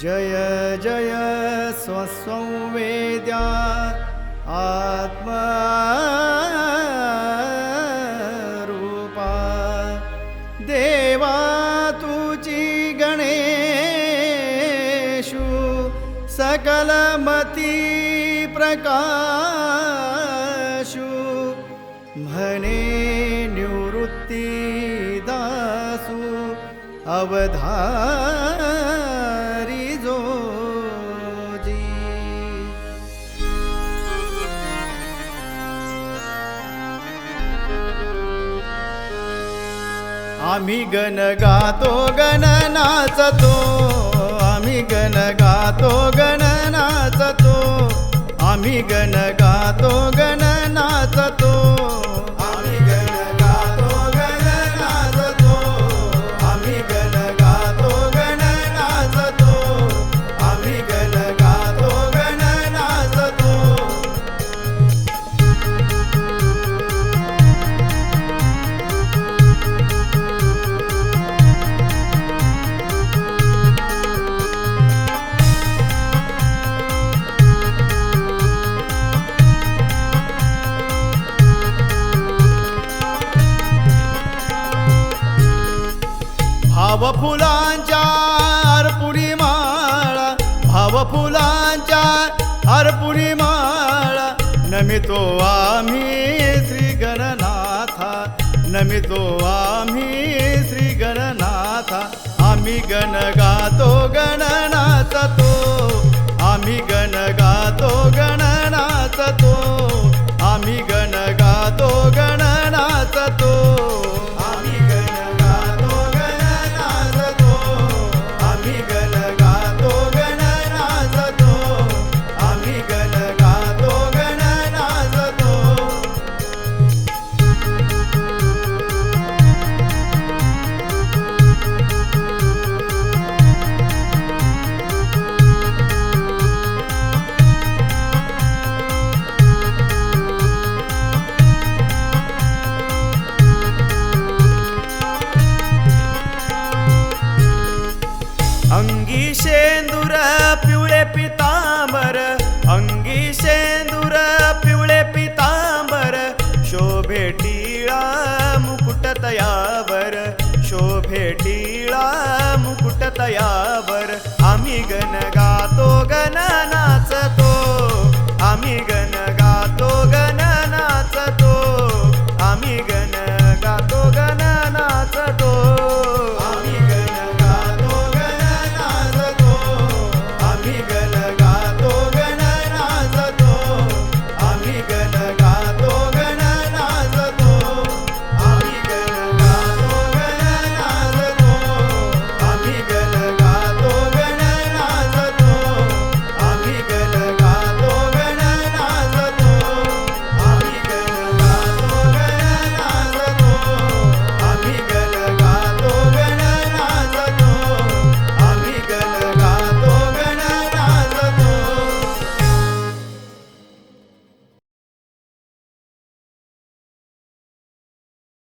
जय जय स्वसंवेद्यात् आत्मारूपा देवा गणेषु चिगणु सकलमतीप्रकारषु मने निवृत्ति अवधा आम्ही गण गातो गण नाचतो आम्ही गण गातो गण नाचतो आम्ही गण गातो गण नाचतो भावफुलांच्या फुलांच्या माळा भावफुलांच्या फुलांच्या माळा नमितो आम्ही श्री गणनाथा नमितो आम्ही श्री गणनाथा आम्ही गण गातो गणना तयावर आम्ही गण